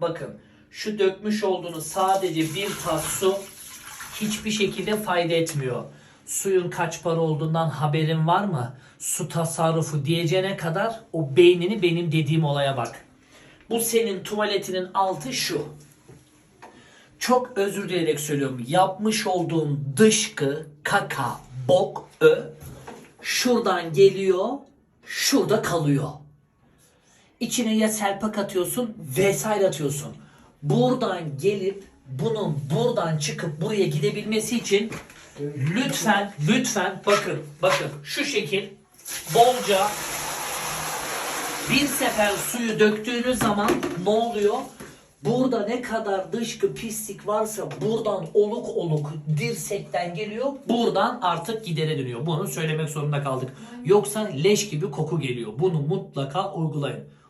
bakın şu dökmüş olduğunuz sadece bir tas su hiçbir şekilde fayda etmiyor. Suyun kaç para olduğundan haberin var mı? Su tasarrufu diyeceğine kadar o beynini benim dediğim olaya bak. Bu senin tuvaletinin altı şu. Çok özür dileyerek söylüyorum. Yapmış olduğun dışkı, kaka, bok, ö şuradan geliyor, şurada kalıyor. İçine ya selpak atıyorsun vesaire atıyorsun. Buradan gelip bunun buradan çıkıp buraya gidebilmesi için lütfen lütfen bakın bakın şu şekil bolca bir sefer suyu döktüğünüz zaman ne oluyor? Burada ne kadar dışkı pislik varsa buradan oluk oluk dirsekten geliyor. Buradan artık gidere dönüyor. Bunu söylemek zorunda kaldık. Yoksa leş gibi koku geliyor. Bunu mutlaka uygulayın.